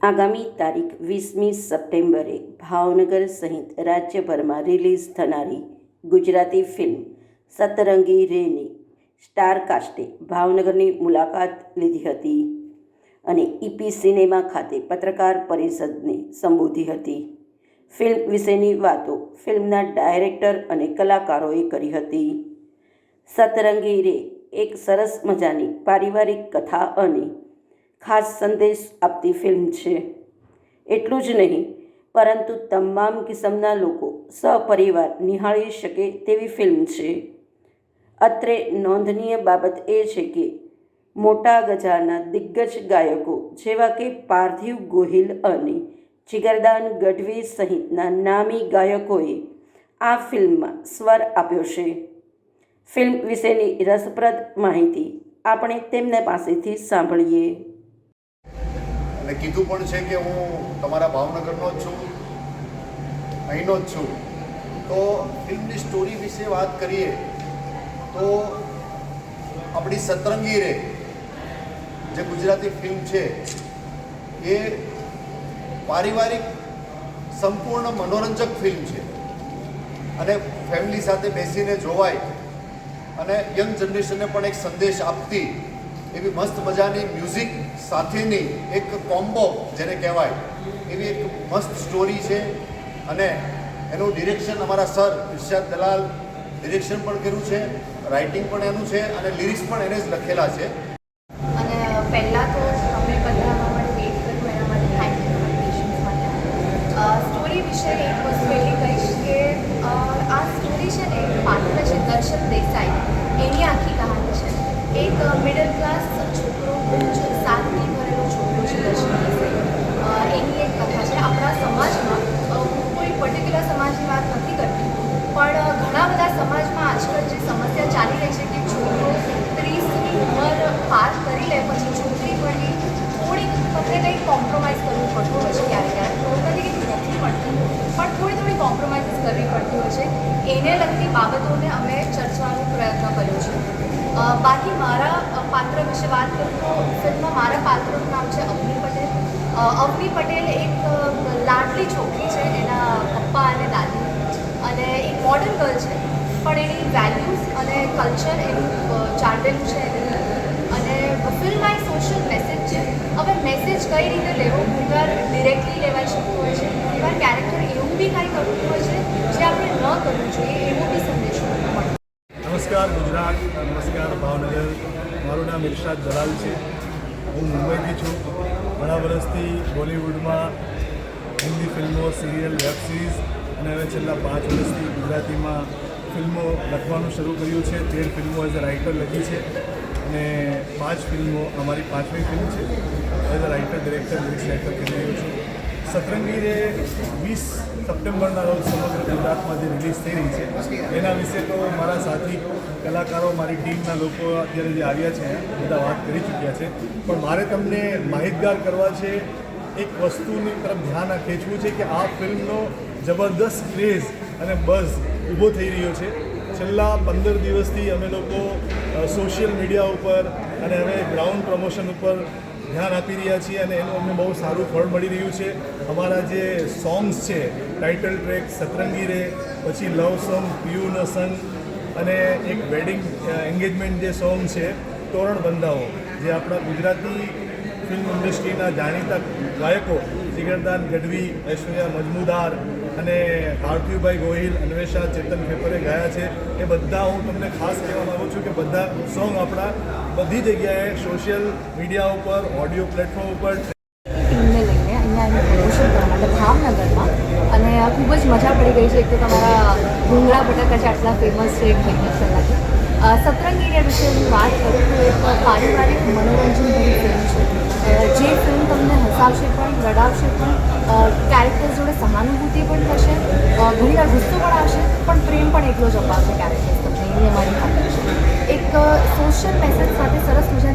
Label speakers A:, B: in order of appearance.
A: આગામી તારીખ વીસમી સપ્ટેમ્બરે ભાવનગર સહિત રાજ્યભરમાં રિલીઝ થનારી ગુજરાતી ફિલ્મ સતરંગી રેની સ્ટાર કાસ્ટે ભાવનગરની મુલાકાત લીધી હતી અને ઈપી સિનેમા ખાતે પત્રકાર પરિષદને સંબોધી હતી. ફિલ્મ વિશેની વાતો ફિલ્મના ડાયરેક્ટર અને કલાકારોએ કરી હતી. સતરંગી રે એક સરસ મજાની પારિવારિક કથા અને ખાસ સંદેશ આપતી ફિલ્મ છે. એટલું જ નહીં, પરંતુ તમામ કિસમના લોકો સપરિવાર નિહાળી શકે તેવી ફિલ્મ છે. અત્રે નોંધનીય બાબત એ છે કે, મોટા ગજાના દિગ્ગજ ગાયકો જેવા કે પાર્થિવ ગોહિલ અને જિગરદાન ગઢવી સહિતના નામી ગાયકોએ આ ફિલ્મમાં સ્વર આપ્યો છે. ફિલ્મ વિશેની રસપ્રદ માહિતી આપણે તેમના પાસેથી સાંભળીએ.
B: અને કીધું પણ છે કે હું તમારા ભાવનગરનો જ છું, અહીંનો જ છું. તો ફિલ્મની સ્ટોરી વિશે વાત કરીએ, તો આપણી સતરંગી રે, જે ગુજરાતી ફિલ્મ છે, એ પારિવારિક સંપૂર્ણ મનોરંજક ફિલ્મ છે. અને ફેમિલી સાથે બેસીને જોવાય, અને યંગ જનરેશનને પણ એક સંદેશ આપતી એવી મસ્ત મજાની મ્યુઝિક સાથેની એક કોમ્બો જેને કહેવાય, એવી એક મસ્ત સ્ટોરી છે. અને એનું ડિરેક્શન અમારા સર ઇર્ષાદ દલાલ ડિરેક્શન પણ કર્યું છે રાઇટિંગ પણ એનું છે, અને લિરિક્સ પણ એને જ લખેલા છે.
C: અને પહેલાં તો તમે બધા અમારા માટે વેઇટ કર્યું એના માટે થેન્ક યુ સ્ટોરી વિશે એક વસ્તુ એટલી કહીશ કે આ સ્ટોરી છે ને પાત્ર છે દર્શન દેસાઈ. એની આખી મિડલ ક્લાસ છોકરો જ ભરેલો છોકરો છે એની એક કથા છે. આપણા સમાજમાં હું કોઈ પર્ટિક્યુલર સમાજની વાત નથી કરતી, પણ ઘણા બધા સમાજમાં આજકાલ જે સમસ્યા ચાલી રહી છે કે છોકરો ત્રીસની ઉંમર પાર કરી લે, પછી છોકરી ભણવી થોડીક તમને કંઈક કોમ્પ્રોમાઇઝ કરવું પડતું હોય છે ક્યારેક ક્યારેક. એવું નથી કે પણ થોડી થોડી કોમ્પ્રોમાઇઝ કરવી પડતી હોય છે. એને લગતી બાબતોને અમે ચર્ચવાનો પ્રયત્ન કર્યો છે. બાકી મારા પાત્ર વિશે વાત કરું તો ફિલ્મમાં મારા પાત્રનું નામ છે અવની પટેલ. અવની પટેલ એક લાડલી છોકરી છે, એના પપ્પા અને દાદી. અને એક મોડર્ન ગર્લ છે, પણ એની વેલ્યુઝ અને કલ્ચર એનું જાણેલું છે અને ફિલ્મમાં એક સોશિયલ મેસેજ છે. હવે મેસેજ કઈ રીતે લેવો? ઘણીવાર ડિરેક્ટલી લેવાઈ શકતો હોય છે? ઘણીવાર કેરેક્ટર એવું બી કાંઈ કરતું હોય છે, જે આપણે ન કરવું જોઈએ એવો બી સંદેશો મળે
D: નમસ્કાર ગુજરાત નમસ્કાર ભાવનગર મારું નામ ઇરશાદ દલાલ છે. હું મુંબઈથી છું. ઘણા વર્ષથી બોલિવૂડમાં હિન્દી ફિલ્મો, સિરિયલ, વેબ સિરીઝ અને હવે છેલ્લા પાંચ વર્ષથી ગુજરાતીમાં ફિલ્મો લખવાનું શરૂ કર્યું છે. તેર ફિલ્મો એઝ અ રાઇટર લખી છે. અને પાંચ ફિલ્મો અમારી પાંચમી ફિલ્મ છે. As a writer director lyrics writer કરી રહ્યો છું. સતરંગી રે વીસ સપ્ટેમ્બરના રોજ સમગ્ર ગુજરાતમાં જે રિલીઝ થઈ રહી છે, એના વિશે તો મારા સાથી કલાકારો, મારી ટીમના લોકો અત્યારે જે આવ્યા છે, બધા વાત કરી ચૂક્યા છે. પણ મારે તમને માહિતગાર કરવા છે, એક વસ્તુની તરફ ધ્યાન ખેંચવું છે કે આ ફિલ્મનો જબરદસ્ત ક્રેઝ અને બઝ ઊભો થઈ રહ્યો છે. છેલ્લા પંદર દિવસથી અમે લોકો સોશિયલ મીડિયા ઉપર અને હવે ગ્રાઉન્ડ પ્રમોશન ઉપર ધ્યાન આપી રહ્યા છીએ અને એનું અમને બહુ સારું ફળ મળી રહ્યું છે. અમારા જે સોંગ્સ છે ટાઇટલ ટ્રેક સતરંગી રે, પછી લવ સોંગ પીયુ ન સંગ અને એક વેડિંગ એન્ગેજમેન્ટ જે સોંગ છે, તોરણ બંધાઓ, જે આપણા ગુજરાતી ફિલ્મ ઇન્ડસ્ટ્રીના જાણીતા ગાયકો જિગરદાન ગઢવી, ઐશ્વર્યા મજમુદાર અને ભારતીયભાઈ ગોહિલ, અન્વેષા, ચેતન પેપરે ગયા છે. એ બધા હું તમને ખાસ કહેવા માગું છું કે બધા સોંગ આપણા બધી જગ્યાએ સોશિયલ મીડિયા ઉપર ઓડિયો પ્લેટફોર્મ ઉપર
C: ટીમને લઈને અહીંયા એનું પ્રમોશન કરવા માટે ભાવનગરમાં. અને ખૂબ જ મજા પડી ગઈ છે. એક તો તમારા ભૂંગળા બટાકા આટલા ફેમસ છે સતરંગીરિયા વિશે હું વાત કરું તો એક પારિવારિક મનોરંજન ફિલ્મ છે. જે ફિલ્મ તમને હસાવશે પણ રડાવશે પણ કેરેક્ટર જોડે સહાનુભૂતિ પણ થશે ઘણીવાર ગુસ્સો પણ આવશે, પણ પ્રેમ પણ એટલો જ અપાવશે કેરેક્ટર્સ તમને એની અમારી ખાતરી છે. એક સોશિયલ મેસેજ સાથે સરસ મજાની